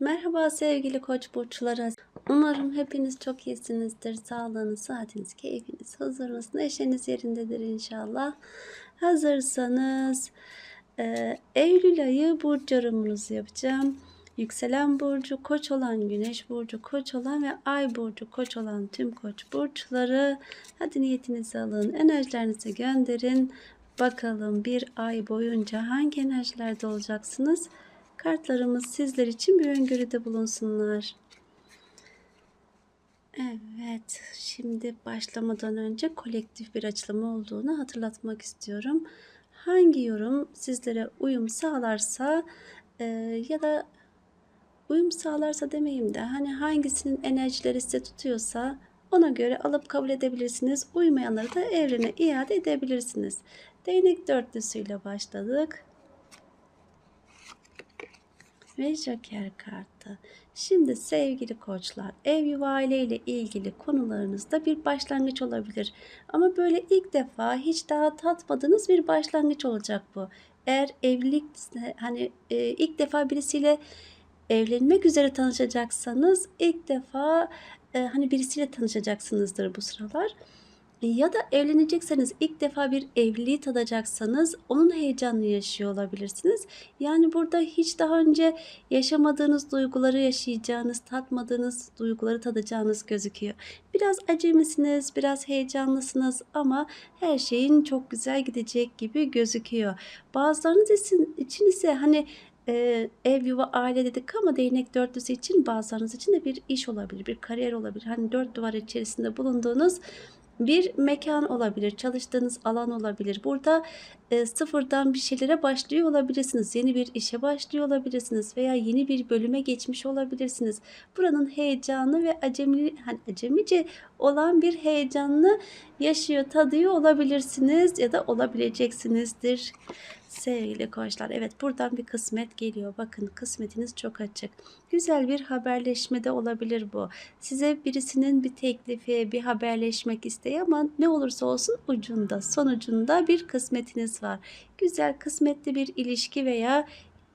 Merhaba sevgili koç burçları. Umarım hepiniz çok iyisinizdir. Sağlığınız, saatiniz, keyfiniz, huzurunuz, neşeniz yerindedir inşallah. Hazırsanız e, Eylül ayı burç yorumunuzu yapacağım. Yükselen burcu koç olan, güneş burcu koç olan ve ay burcu koç olan tüm koç burçları hadi niyetinizi alın, enerjilerinizi gönderin. Bakalım bir ay boyunca hangi enerjilerde olacaksınız? Kartlarımız sizler için bir öngörüde bulunsunlar. Evet, şimdi başlamadan önce kolektif bir açılımı olduğunu hatırlatmak istiyorum. Hangi yorum sizlere uyum sağlarsa e, ya da uyum sağlarsa demeyeyim de hani hangisinin enerjileri size tutuyorsa ona göre alıp kabul edebilirsiniz. Uymayanları da evrene iade edebilirsiniz. Değnek dörtlüsüyle başladık ve Joker kartı. Şimdi sevgili koçlar, ev yuva aile ile ilgili konularınızda bir başlangıç olabilir. Ama böyle ilk defa hiç daha tatmadığınız bir başlangıç olacak bu. Eğer evlilik hani e, ilk defa birisiyle evlenmek üzere tanışacaksanız ilk defa e, hani birisiyle tanışacaksınızdır bu sıralar ya da evlenecekseniz ilk defa bir evliliği tadacaksanız onun heyecanını yaşıyor olabilirsiniz. Yani burada hiç daha önce yaşamadığınız duyguları yaşayacağınız, tatmadığınız duyguları tadacağınız gözüküyor. Biraz acemisiniz, biraz heyecanlısınız ama her şeyin çok güzel gidecek gibi gözüküyor. Bazılarınız için, ise hani e, ev, yuva, aile dedik ama değnek dörtlüsü için bazılarınız için de bir iş olabilir, bir kariyer olabilir. Hani dört duvar içerisinde bulunduğunuz bir mekan olabilir, çalıştığınız alan olabilir. Burada e, sıfırdan bir şeylere başlıyor olabilirsiniz. Yeni bir işe başlıyor olabilirsiniz veya yeni bir bölüme geçmiş olabilirsiniz. Buranın heyecanı ve acemi, hani acemice olan bir heyecanını yaşıyor, tadıyor olabilirsiniz ya da olabileceksinizdir. Sevgili koçlar evet buradan bir kısmet geliyor. Bakın kısmetiniz çok açık. Güzel bir haberleşme de olabilir bu. Size birisinin bir teklifi, bir haberleşmek isteği ama ne olursa olsun ucunda, sonucunda bir kısmetiniz var. Güzel kısmetli bir ilişki veya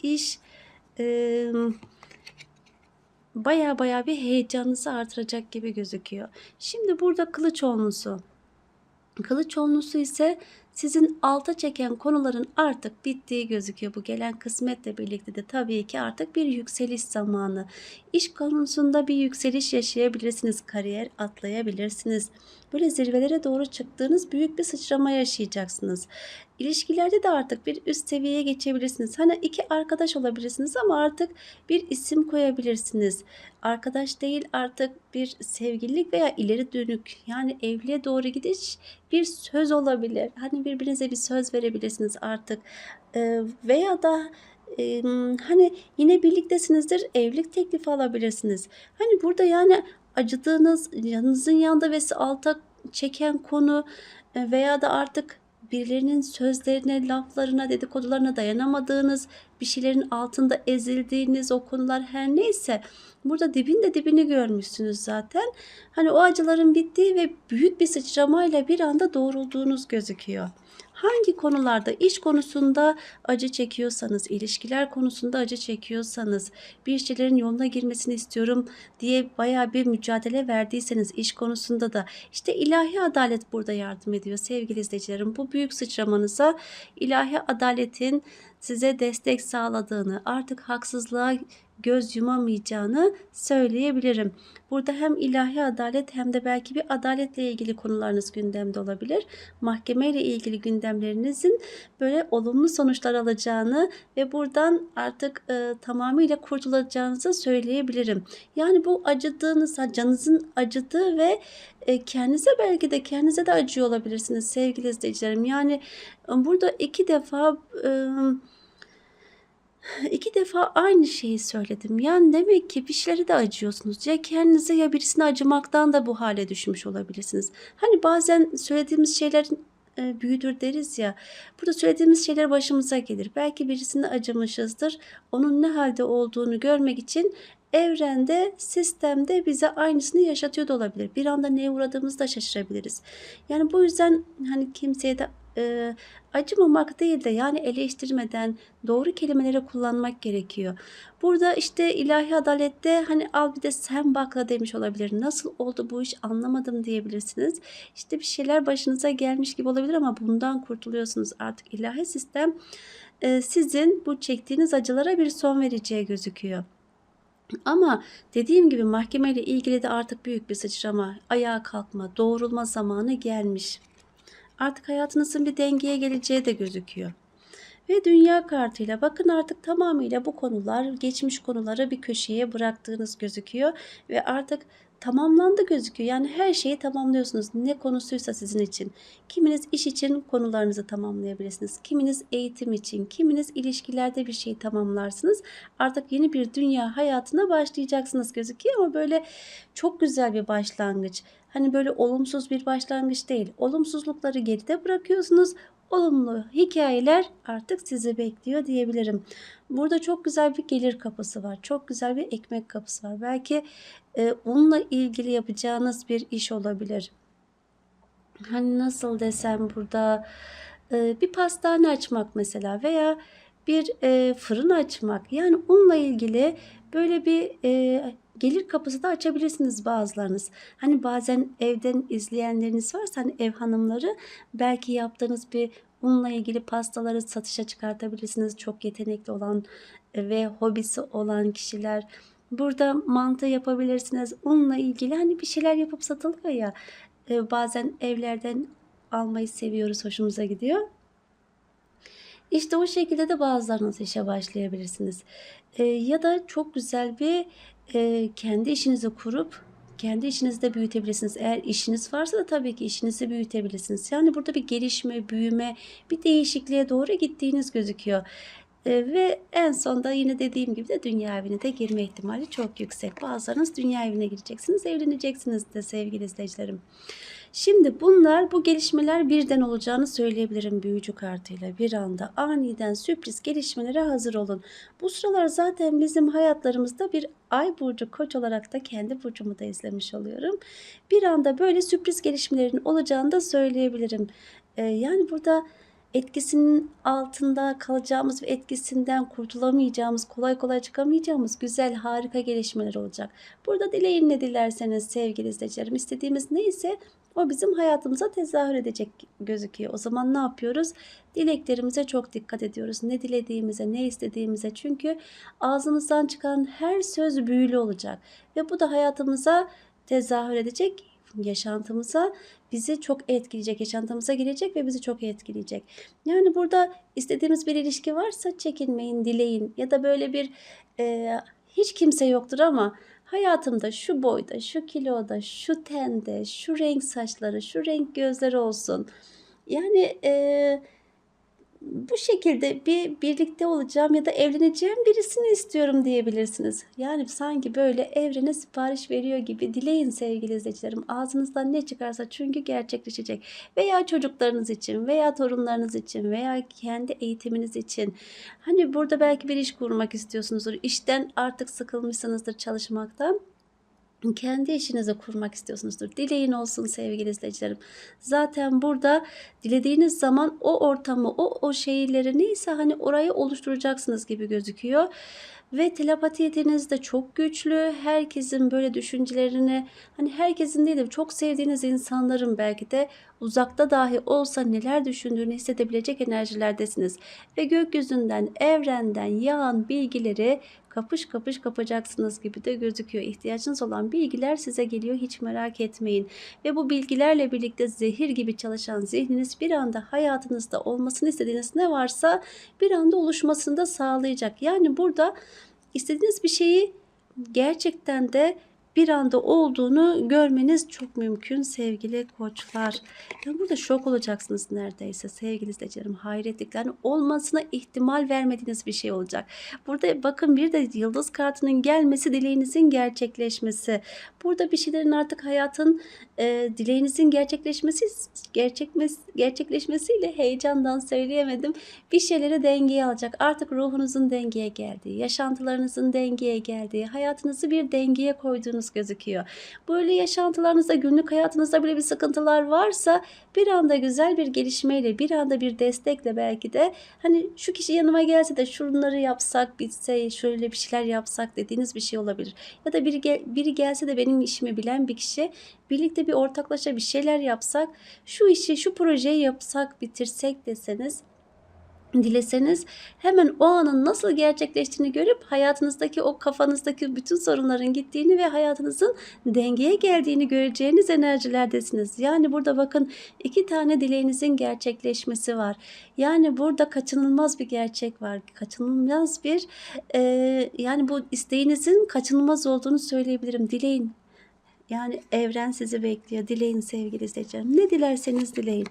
iş e, baya baya bir heyecanınızı artıracak gibi gözüküyor. Şimdi burada kılıç olmusu. Kılıç olmusu ise sizin alta çeken konuların artık bittiği gözüküyor. Bu gelen kısmetle birlikte de tabii ki artık bir yükseliş zamanı. İş konusunda bir yükseliş yaşayabilirsiniz. Kariyer atlayabilirsiniz. Böyle zirvelere doğru çıktığınız büyük bir sıçrama yaşayacaksınız. İlişkilerde de artık bir üst seviyeye geçebilirsiniz. Hani iki arkadaş olabilirsiniz ama artık bir isim koyabilirsiniz. Arkadaş değil artık bir sevgililik veya ileri dönük yani evliliğe doğru gidiş bir söz olabilir. Hani birbirinize bir söz verebilirsiniz artık. Ee, veya da e, hani yine birliktesinizdir evlilik teklifi alabilirsiniz. Hani burada yani acıdığınız yanınızın yanında ve alta çeken konu veya da artık birilerinin sözlerine, laflarına, dedikodularına dayanamadığınız, bir şeylerin altında ezildiğiniz o konular her neyse burada dibin de dibini görmüşsünüz zaten. Hani o acıların bittiği ve büyük bir sıçramayla bir anda doğrulduğunuz gözüküyor hangi konularda iş konusunda acı çekiyorsanız, ilişkiler konusunda acı çekiyorsanız, bir şeylerin yoluna girmesini istiyorum diye baya bir mücadele verdiyseniz iş konusunda da işte ilahi adalet burada yardım ediyor sevgili izleyicilerim. Bu büyük sıçramanıza ilahi adaletin size destek sağladığını, artık haksızlığa göz yumamayacağını söyleyebilirim. Burada hem ilahi adalet hem de belki bir adaletle ilgili konularınız gündemde olabilir. Mahkeme ile ilgili gündemlerinizin böyle olumlu sonuçlar alacağını ve buradan artık e, tamamıyla kurtulacağınızı söyleyebilirim. Yani bu acıdığınız, canınızın acıdığı ve e, kendinize belki de kendinize de acıyor olabilirsiniz sevgili izleyicilerim. Yani e, burada iki defa e, İki defa aynı şeyi söyledim. Yani demek ki bir şeylere de acıyorsunuz. Ya kendinize ya birisine acımaktan da bu hale düşmüş olabilirsiniz. Hani bazen söylediğimiz şeyler e, büyüdür deriz ya. Burada söylediğimiz şeyler başımıza gelir. Belki birisine acımışızdır. Onun ne halde olduğunu görmek için evrende, sistemde bize aynısını yaşatıyor da olabilir. Bir anda neye uğradığımızı da şaşırabiliriz. Yani bu yüzden hani kimseye de eee, acımamak değil de yani eleştirmeden doğru kelimeleri kullanmak gerekiyor. Burada işte ilahi adalette hani al bir de sen bakla demiş olabilir. Nasıl oldu bu iş anlamadım diyebilirsiniz. İşte bir şeyler başınıza gelmiş gibi olabilir ama bundan kurtuluyorsunuz. Artık ilahi sistem eee, sizin bu çektiğiniz acılara bir son vereceği gözüküyor. Ama dediğim gibi mahkemeyle ilgili de artık büyük bir sıçrama, ayağa kalkma, doğrulma zamanı gelmiş. Artık hayatınızın bir dengeye geleceği de gözüküyor. Ve dünya kartıyla bakın artık tamamıyla bu konular, geçmiş konuları bir köşeye bıraktığınız gözüküyor ve artık tamamlandı gözüküyor. Yani her şeyi tamamlıyorsunuz. Ne konusuysa sizin için. Kiminiz iş için konularınızı tamamlayabilirsiniz. Kiminiz eğitim için, kiminiz ilişkilerde bir şey tamamlarsınız. Artık yeni bir dünya hayatına başlayacaksınız gözüküyor ama böyle çok güzel bir başlangıç. Hani böyle olumsuz bir başlangıç değil. Olumsuzlukları geride bırakıyorsunuz. Olumlu hikayeler artık sizi bekliyor diyebilirim. Burada çok güzel bir gelir kapısı var. Çok güzel bir ekmek kapısı var. Belki e, unla ilgili yapacağınız bir iş olabilir. Hani nasıl desem burada e, bir pastane açmak mesela veya bir e, fırın açmak. Yani unla ilgili böyle bir e, gelir kapısı da açabilirsiniz bazılarınız. Hani bazen evden izleyenleriniz varsa hani ev hanımları belki yaptığınız bir unla ilgili pastaları satışa çıkartabilirsiniz. Çok yetenekli olan ve hobisi olan kişiler. Burada mantı yapabilirsiniz. Unla ilgili hani bir şeyler yapıp satılıyor ya. e, bazen evlerden almayı seviyoruz. Hoşumuza gidiyor. İşte o şekilde de bazılarınız işe başlayabilirsiniz. Eee, ya da çok güzel bir eee, kendi işinizi kurup kendi işinizi de büyütebilirsiniz. Eğer işiniz varsa da tabii ki işinizi büyütebilirsiniz. Yani burada bir gelişme, büyüme, bir değişikliğe doğru gittiğiniz gözüküyor. Eee, ve en sonda yine dediğim gibi de dünya evine de girme ihtimali çok yüksek. Bazılarınız dünya evine gireceksiniz, evleneceksiniz de sevgili izleyicilerim. Şimdi bunlar bu gelişmeler birden olacağını söyleyebilirim büyücü kartıyla. Bir anda aniden sürpriz gelişmelere hazır olun. Bu sıralar zaten bizim hayatlarımızda bir ay burcu koç olarak da kendi burcumu da izlemiş oluyorum. Bir anda böyle sürpriz gelişmelerin olacağını da söyleyebilirim. Ee, yani burada etkisinin altında kalacağımız ve etkisinden kurtulamayacağımız, kolay kolay çıkamayacağımız güzel, harika gelişmeler olacak. Burada dileyin ne dilerseniz sevgili izleyicilerim. istediğimiz neyse o bizim hayatımıza tezahür edecek gözüküyor. O zaman ne yapıyoruz? Dileklerimize çok dikkat ediyoruz. Ne dilediğimize, ne istediğimize. Çünkü ağzımızdan çıkan her söz büyülü olacak. Ve bu da hayatımıza tezahür edecek yaşantımıza bizi çok etkileyecek, yaşantımıza girecek ve bizi çok etkileyecek. Yani burada istediğimiz bir ilişki varsa çekinmeyin, dileyin ya da böyle bir e, hiç kimse yoktur ama hayatımda şu boyda, şu kiloda, şu tende, şu renk saçları, şu renk gözleri olsun. Yani e, bu şekilde bir birlikte olacağım ya da evleneceğim birisini istiyorum diyebilirsiniz. Yani sanki böyle evrene sipariş veriyor gibi dileyin sevgili izleyicilerim. Ağzınızdan ne çıkarsa çünkü gerçekleşecek. Veya çocuklarınız için veya torunlarınız için veya kendi eğitiminiz için. Hani burada belki bir iş kurmak istiyorsunuzdur. İşten artık sıkılmışsınızdır çalışmaktan kendi işinizi kurmak istiyorsunuzdur. Dileğin olsun sevgili izleyicilerim. Zaten burada dilediğiniz zaman o ortamı, o o şeyleri neyse hani orayı oluşturacaksınız gibi gözüküyor. Ve telepati yeteneğiniz de çok güçlü. Herkesin böyle düşüncelerini hani herkesin değil de çok sevdiğiniz insanların belki de uzakta dahi olsa neler düşündüğünü hissedebilecek enerjilerdesiniz. Ve gökyüzünden, evrenden yağan bilgileri kapış kapış kapacaksınız gibi de gözüküyor. İhtiyacınız olan bilgiler size geliyor hiç merak etmeyin. Ve bu bilgilerle birlikte zehir gibi çalışan zihniniz bir anda hayatınızda olmasını istediğiniz ne varsa bir anda oluşmasını da sağlayacak. Yani burada istediğiniz bir şeyi gerçekten de bir anda olduğunu görmeniz çok mümkün sevgili koçlar. Yani burada şok olacaksınız neredeyse sevgili izleyicilerim. Hayretlik yani olmasına ihtimal vermediğiniz bir şey olacak. Burada bakın bir de yıldız kartının gelmesi dileğinizin gerçekleşmesi. Burada bir şeylerin artık hayatın e, dileğinizin gerçekleşmesi gerçekmesi, gerçekleşmesiyle heyecandan söyleyemedim. Bir şeyleri dengeye alacak. Artık ruhunuzun dengeye geldiği, yaşantılarınızın dengeye geldiği, hayatınızı bir dengeye koyduğunuz yaşadığınız gözüküyor. Böyle yaşantılarınızda, günlük hayatınızda bile bir sıkıntılar varsa bir anda güzel bir gelişmeyle, bir anda bir destekle belki de hani şu kişi yanıma gelse de şunları yapsak, bitse, şöyle bir şeyler yapsak dediğiniz bir şey olabilir. Ya da biri, gel- biri gelse de benim işimi bilen bir kişi birlikte bir ortaklaşa bir şeyler yapsak, şu işi, şu projeyi yapsak, bitirsek deseniz dileseniz hemen o anın nasıl gerçekleştiğini görüp hayatınızdaki o kafanızdaki bütün sorunların gittiğini ve hayatınızın dengeye geldiğini göreceğiniz enerjilerdesiniz. Yani burada bakın iki tane dileğinizin gerçekleşmesi var. Yani burada kaçınılmaz bir gerçek var. Kaçınılmaz bir e, yani bu isteğinizin kaçınılmaz olduğunu söyleyebilirim. Dileyin. Yani evren sizi bekliyor. Dileyin sevgili izleyicilerim. Ne dilerseniz dileyin.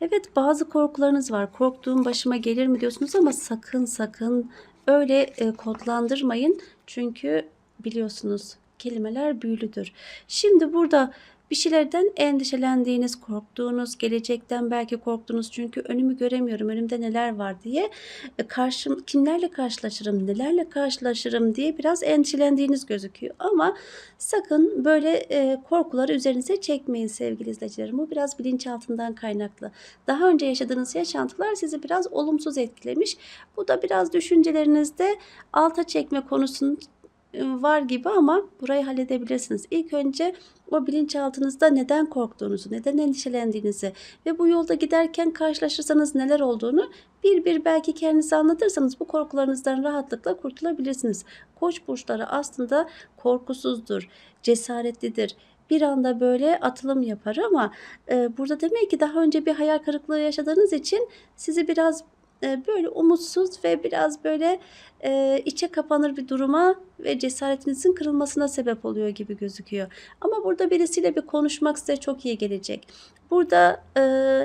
Evet bazı korkularınız var. Korktuğum başıma gelir mi diyorsunuz ama sakın sakın öyle e, kodlandırmayın. Çünkü biliyorsunuz kelimeler büyülüdür. Şimdi burada bir şeylerden endişelendiğiniz, korktuğunuz, gelecekten belki korktuğunuz çünkü önümü göremiyorum, önümde neler var diye e, karşım kimlerle karşılaşırım, nelerle karşılaşırım diye biraz endişelendiğiniz gözüküyor. Ama sakın böyle e, korkuları üzerinize çekmeyin sevgili izleyicilerim. Bu biraz bilinçaltından kaynaklı. Daha önce yaşadığınız yaşantılar sizi biraz olumsuz etkilemiş. Bu da biraz düşüncelerinizde alta çekme konusunun e, var gibi ama burayı halledebilirsiniz. İlk önce o bilinçaltınızda neden korktuğunuzu, neden endişelendiğinizi ve bu yolda giderken karşılaşırsanız neler olduğunu bir bir belki kendinize anlatırsanız bu korkularınızdan rahatlıkla kurtulabilirsiniz. Koç burçları aslında korkusuzdur, cesaretlidir. Bir anda böyle atılım yapar ama e, burada demek ki daha önce bir hayal kırıklığı yaşadığınız için sizi biraz e, böyle umutsuz ve biraz böyle e, içe kapanır bir duruma ve cesaretinizin kırılmasına sebep oluyor gibi gözüküyor. Ama burada birisiyle bir konuşmak size çok iyi gelecek. Burada e,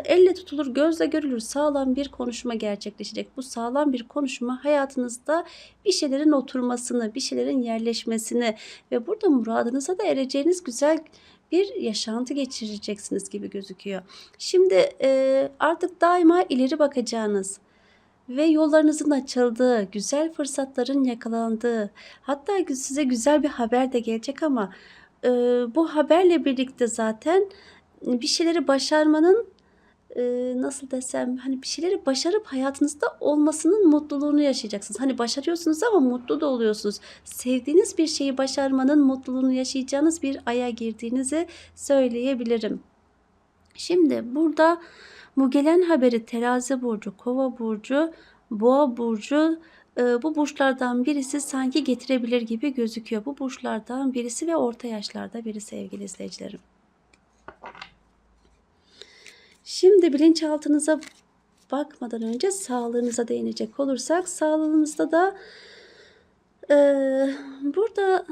elle tutulur, gözle görülür sağlam bir konuşma gerçekleşecek. Bu sağlam bir konuşma hayatınızda bir şeylerin oturmasını, bir şeylerin yerleşmesini ve burada muradınıza da ereceğiniz güzel bir yaşantı geçireceksiniz gibi gözüküyor. Şimdi e, artık daima ileri bakacağınız, ve yollarınızın açıldığı, güzel fırsatların yakalandığı, hatta size güzel bir haber de gelecek ama e, bu haberle birlikte zaten bir şeyleri başarmanın e, nasıl desem hani bir şeyleri başarıp hayatınızda olmasının mutluluğunu yaşayacaksınız. Hani başarıyorsunuz ama mutlu da oluyorsunuz. Sevdiğiniz bir şeyi başarmanın mutluluğunu yaşayacağınız bir aya girdiğinizi söyleyebilirim. Şimdi burada bu gelen haberi terazi burcu, kova burcu, boğa burcu e, bu burçlardan birisi sanki getirebilir gibi gözüküyor. Bu burçlardan birisi ve orta yaşlarda biri sevgili izleyicilerim. Şimdi bilinçaltınıza bakmadan önce sağlığınıza değinecek olursak sağlığınızda da e, burada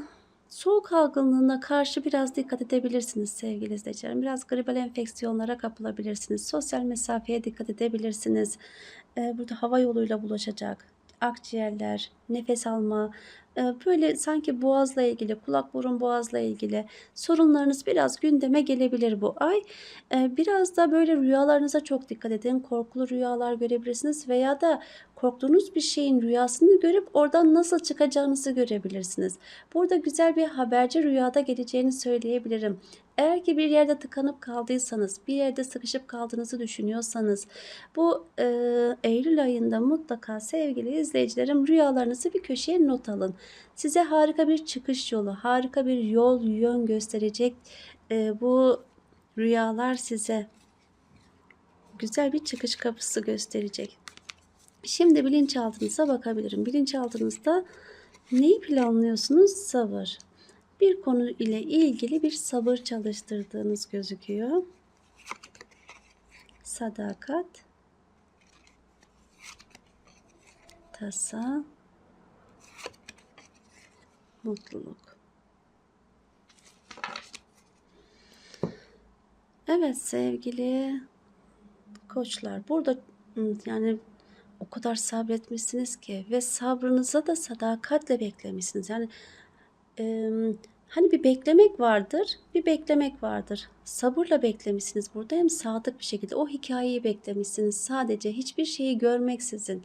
soğuk algınlığına karşı biraz dikkat edebilirsiniz sevgili izleyicilerim. Biraz gribal enfeksiyonlara kapılabilirsiniz. Sosyal mesafeye dikkat edebilirsiniz. E, burada hava yoluyla bulaşacak akciğerler, nefes alma, e, böyle sanki boğazla ilgili, kulak burun boğazla ilgili sorunlarınız biraz gündeme gelebilir bu ay. E, Biraz da böyle rüyalarınıza çok dikkat edin. Korkulu rüyalar görebilirsiniz veya da korktuğunuz bir şeyin rüyasını görüp oradan nasıl çıkacağınızı görebilirsiniz. Burada güzel bir haberci rüyada geleceğini söyleyebilirim. Eğer ki bir yerde tıkanıp kaldıysanız, bir yerde sıkışıp kaldığınızı düşünüyorsanız bu e, Eylül ayında mutlaka sevgili izleyicilerim rüyalarınızı bir köşeye not alın. Size harika bir çıkış yolu, harika bir yol, yön gösterecek e, bu rüyalar size güzel bir çıkış kapısı gösterecek. Şimdi bilinçaltınıza bakabilirim. Bilinçaltınızda neyi planlıyorsunuz? Sabır. Bir konu ile ilgili bir sabır çalıştırdığınız gözüküyor. Sadakat. Tasa. Mutluluk. Evet sevgili koçlar burada yani o kadar sabretmişsiniz ki ve sabrınıza da sadakatle beklemişsiniz. Yani em, hani bir beklemek vardır, bir beklemek vardır. Sabırla beklemişsiniz burada hem sadık bir şekilde o hikayeyi beklemişsiniz. Sadece hiçbir şeyi görmeksizin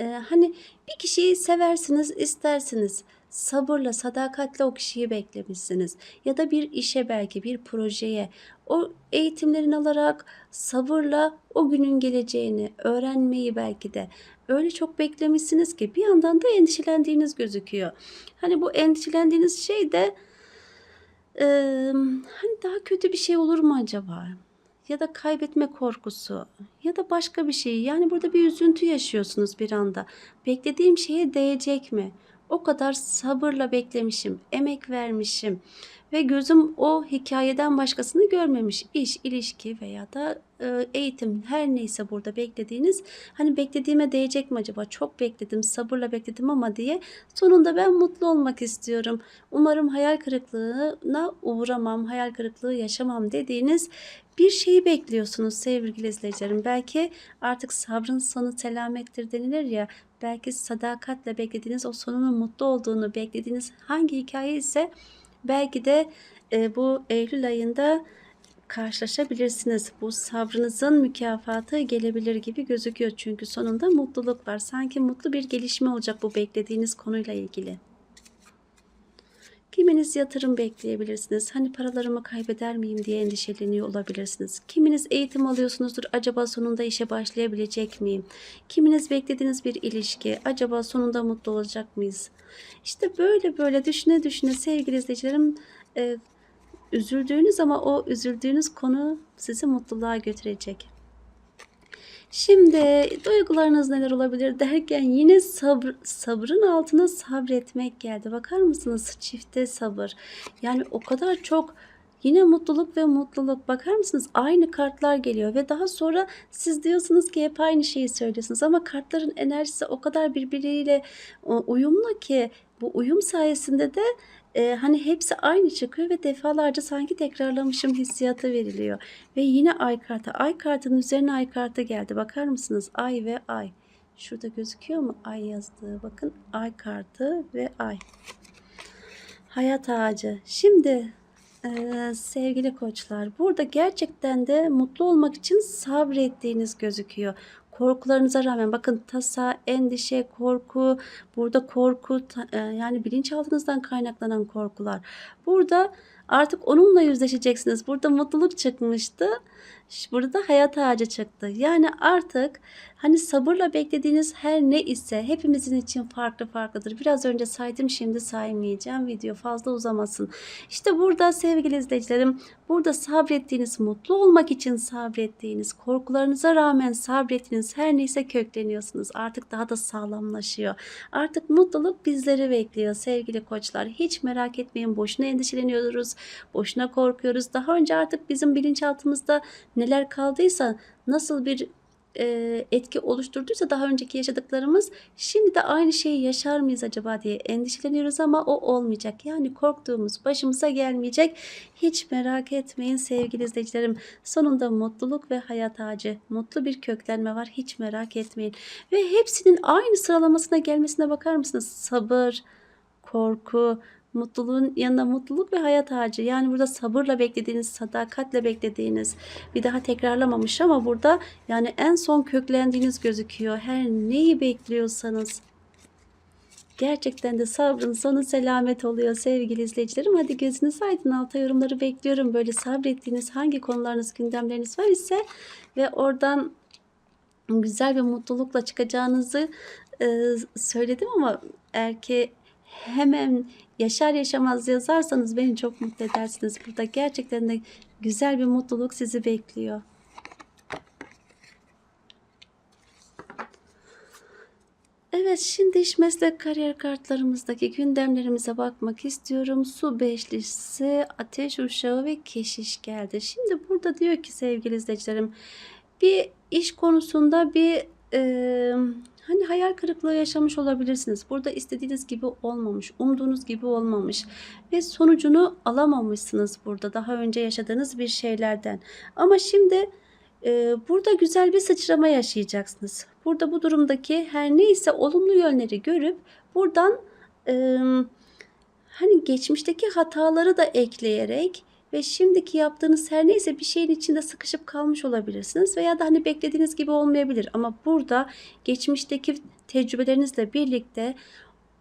Eee, hani bir kişiyi seversiniz, istersiniz. Sabırla, sadakatle o kişiyi beklemişsiniz ya da bir işe belki, bir projeye o eğitimlerini alarak sabırla o günün geleceğini öğrenmeyi belki de öyle çok beklemişsiniz ki bir yandan da endişelendiğiniz gözüküyor. Hani bu endişelendiğiniz şey de Emm, hani, daha kötü bir şey olur mu acaba? Ya da kaybetme korkusu ya da başka bir şey. Yani, burada bir üzüntü yaşıyorsunuz bir anda. Beklediğim şeye değecek mi? O kadar sabırla beklemişim, emek vermişim ve gözüm o hikâyeden başkasını görmemiş. İş, ilişki veya da, eee, eğitim her neyse burada beklediğiniz, hani, beklediğime değecek mi acaba? Çok bekledim, sabırla bekledim ama diye sonunda ben mutlu olmak istiyorum. Umarım hayal kırıklığına uğramam, hayal kırıklığı yaşamam dediğiniz bir şeyi bekliyorsunuz sevgili izleyicilerim. Belki artık sabrın sonu selamettir denilir ya, belki sadakatle beklediğiniz o sonunun mutlu olduğunu beklediğiniz hangi hikâye ise belki de, eee, bu eylül ayında karşılaşabilirsiniz. Bu sabrınızın mükafatı gelebilir gibi gözüküyor. Çünkü sonunda mutluluk var. Sanki mutlu bir gelişme olacak bu beklediğiniz konuyla ilgili. Kiminiz yatırım bekleyebilirsiniz. Hani paralarımı kaybeder miyim diye endişeleniyor olabilirsiniz. Kiminiz eğitim alıyorsunuzdur. Acaba sonunda işe başlayabilecek miyim? Kiminiz beklediğiniz bir ilişki. Acaba sonunda mutlu olacak mıyız? İşte böyle böyle düşüne düşüne sevgili izleyicilerim eee, üzüldüğünüz ama o üzüldüğünüz konu sizi mutluluğa götürecek. Şimdi duygularınız neler olabilir derken yine sabr sabrın altına sabretmek geldi. Bakar mısınız? Çifte sabır. Yani o kadar çok yine mutluluk ve mutluluk. Bakar mısınız? Aynı kartlar geliyor ve daha sonra siz diyorsunuz ki hep aynı şeyi söylüyorsunuz ama kartların enerjisi o kadar birbiriyle o uyumlu ki bu uyum sayesinde de, eee, hani, hepsi aynı çıkıyor ve defalarca sanki tekrarlamışım hissiyatı veriliyor ve yine ay kartı. Ay kartının üzerine ay kartı geldi. Bakar mısınız? Ay ve ay. Şurada gözüküyor mu ay yazdığı? Bakın ay kartı ve ay. Hayat ağacı. Şimdi, eee, sevgili koçlar, burada gerçekten de mutlu olmak için sabrettiğiniz gözüküyor. Korkularınıza rağmen bakın tasa, endişe, korku, burada korku eee, yani bilinçaltınızdan kaynaklanan korkular. Burada artık onunla yüzleşeceksiniz. Burada mutluluk çıkmıştı. Burada da hayat ağacı çıktı. Yani artık, hani, sabırla beklediğiniz her ne ise hepimizin için farklı farklıdır. Biraz önce saydım, şimdi saymayacağım. Video fazla uzamasın. İşte burada sevgili izleyicilerim, burada sabrettiğiniz, mutlu olmak için sabrettiğiniz, korkularınıza rağmen sabrettiğiniz her neyse kökleniyorsunuz. Artık daha da sağlamlaşıyor. Artık mutluluk bizleri bekliyor sevgili koçlar. Hiç merak etmeyin, boşuna endişeleniyoruz, boşuna korkuyoruz. Daha önce artık bizim bilinçaltımızda neler kaldıysa, nasıl bir, eee, etki oluşturduysa daha önceki yaşadıklarımız, şimdi de aynı şeyi yaşar mıyız acaba diye endişeleniyoruz ama o olmayacak. Yani korktuğumuz başımıza gelmeyecek. Hiç merak etmeyin sevgili izleyicilerim. Sonunda mutluluk ve hayat ağacı, mutlu bir köklenme var. Hiç merak etmeyin ve hepsinin aynı sıralamasına gelmesine bakar mısınız? Sabır, korku, mutluluğun yanına mutluluk ve hayat ağacı. Yani burada sabırla beklediğiniz, sadakatle beklediğiniz, bir daha tekrarlamamış ama burada yani en son köklendiğiniz gözüküyor. Her neyi bekliyorsanız. Gerçekten de sabrın sonu selamet oluyor sevgili izleyicilerim. Hadi gözünüz aydın. Alta yorumları bekliyorum. Böyle sabrettiğiniz hangi konularınız, gündemleriniz var ise ve oradan güzel ve mutlulukla çıkacağınızı, eee, söyledim ama eğer ki hemen yaşar yaşamaz yazarsanız beni çok mutlu edersiniz. Burada gerçekten de güzel bir mutluluk sizi bekliyor. Evet, şimdi iş, meslek, kariyer kartlarımızdaki gündemlerimize bakmak istiyorum. Su beşlisi, ateş uşağı ve keşiş geldi. Şimdi burada diyor ki sevgili izleyicilerim, bir iş konusunda bir, emm, hani, hayal kırıklığı yaşamış olabilirsiniz. Burada istediğiniz gibi olmamış, umduğunuz gibi olmamış ve sonucunu alamamışsınız burada daha önce yaşadığınız bir şeylerden. Ama şimdi, eee, burada güzel bir sıçrama yaşayacaksınız. Burada bu durumdaki her neyse olumlu yönleri görüp buradan, emm, hani, geçmişteki hataları da ekleyerek ve şimdiki yaptığınız her neyse bir şeyin içinde sıkışıp kalmış olabilirsiniz veya da, hani, beklediğiniz gibi olmayabilir. Ama burada geçmişteki tecrübelerinizle birlikte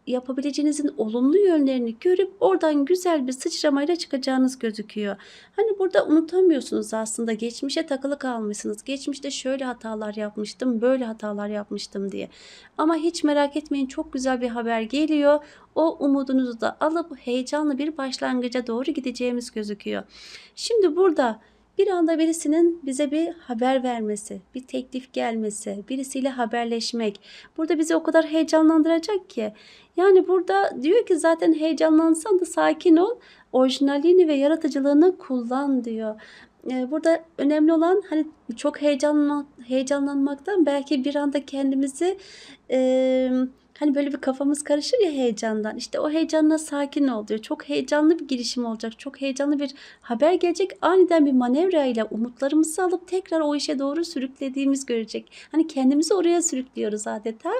yapabileceğinizin olumlu yönlerini görüp oradan güzel bir sıçramayla çıkacağınız gözüküyor. Hani burada unutamıyorsunuz aslında geçmişe takılı kalmışsınız. Geçmişte şöyle hatalar yapmıştım, böyle hatalar yapmıştım diye. Ama hiç merak etmeyin çok güzel bir haber geliyor. O umudunuzu da alıp heyecanlı bir başlangıca doğru gideceğimiz gözüküyor. Şimdi burada bir anda birisinin bize bir haber vermesi, bir teklif gelmesi, birisiyle haberleşmek. Burada bizi o kadar heyecanlandıracak ki. Yani burada diyor ki zaten heyecanlansan da sakin ol. Orijinalliğini ve yaratıcılığını kullan diyor. Ee, Burada önemli olan hani çok heyecanlan heyecanlanmaktan belki bir anda kendimizi e, hani böyle bir kafamız karışır ya heyecandan. İşte o heyecanla sakin ol diyor. Çok heyecanlı bir girişim olacak. Çok heyecanlı bir haber gelecek. Aniden bir manevra ile umutlarımızı alıp tekrar o işe doğru sürüklediğimiz görecek. Hani kendimizi oraya sürüklüyoruz adeta.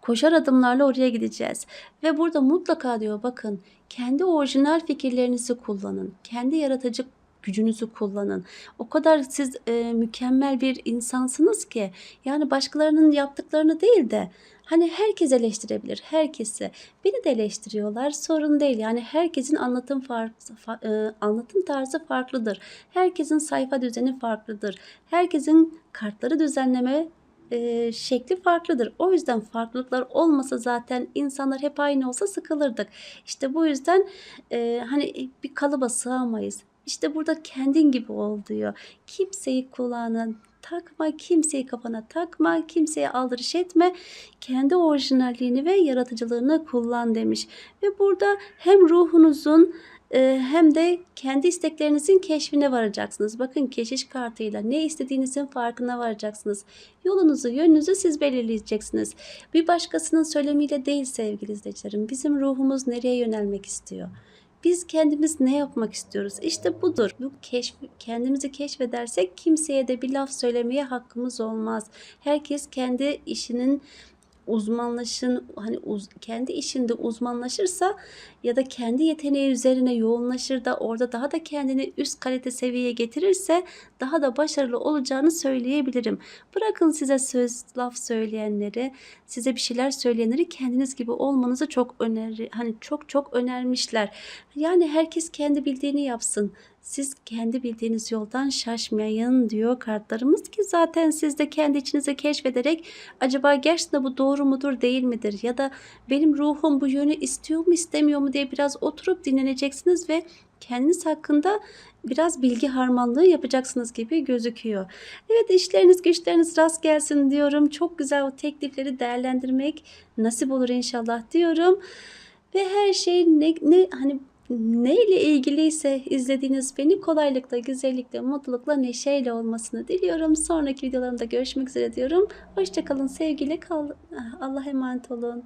Koşar adımlarla oraya gideceğiz. Ve burada mutlaka diyor bakın kendi orijinal fikirlerinizi kullanın. Kendi yaratıcı gücünüzü kullanın. O kadar siz e, mükemmel bir insansınız ki yani başkalarının yaptıklarını değil de hani herkes eleştirebilir herkesi. Beni de eleştiriyorlar sorun değil. Yani herkesin anlatım farklı fa- e, anlatım tarzı farklıdır. Herkesin sayfa düzeni farklıdır. Herkesin kartları düzenleme e, şekli farklıdır. O yüzden farklılıklar olmasa zaten insanlar hep aynı olsa sıkılırdık. İşte bu yüzden e, hani bir kalıba sığamayız. İşte burada kendin gibi ol diyor. Kimseyi kulağına takma, kimseyi kafana takma, kimseye aldırış etme. Kendi orijinalliğini ve yaratıcılığını kullan demiş. Ve burada hem ruhunuzun e, hem de kendi isteklerinizin keşfine varacaksınız. Bakın keşiş kartıyla ne istediğinizin farkına varacaksınız. Yolunuzu, yönünüzü siz belirleyeceksiniz. Bir başkasının söylemiyle değil sevgili izleyicilerim. Bizim ruhumuz nereye yönelmek istiyor? Biz kendimiz ne yapmak istiyoruz? İşte budur. Bu keşf, kendimizi keşfedersek kimseye de bir laf söylemeye hakkımız olmaz. Herkes kendi işinin uzmanlaşın hani uz, kendi işinde uzmanlaşırsa ya da kendi yeteneği üzerine yoğunlaşır da orada daha da kendini üst kalite seviyeye getirirse daha da başarılı olacağını söyleyebilirim. Bırakın size söz laf söyleyenleri, size bir şeyler söyleyenleri kendiniz gibi olmanızı çok öneri hani çok çok önermişler. Yani herkes kendi bildiğini yapsın. Siz kendi bildiğiniz yoldan şaşmayın diyor kartlarımız ki zaten siz de kendi içinize keşfederek acaba gerçekten bu doğru mudur değil midir ya da benim ruhum bu yönü istiyor mu istemiyor mu diye biraz oturup dinleneceksiniz ve kendiniz hakkında biraz bilgi harmanlığı yapacaksınız gibi gözüküyor. Evet işleriniz güçleriniz rast gelsin diyorum. Çok güzel o teklifleri değerlendirmek nasip olur inşallah diyorum. Ve her şey ne, ne hani neyle ilgiliyse izlediğiniz beni kolaylıkla, güzellikle, mutlulukla, neşeyle olmasını diliyorum. Sonraki videolarımda görüşmek üzere diyorum. Hoşçakalın, sevgiyle kalın. Allah'a emanet olun.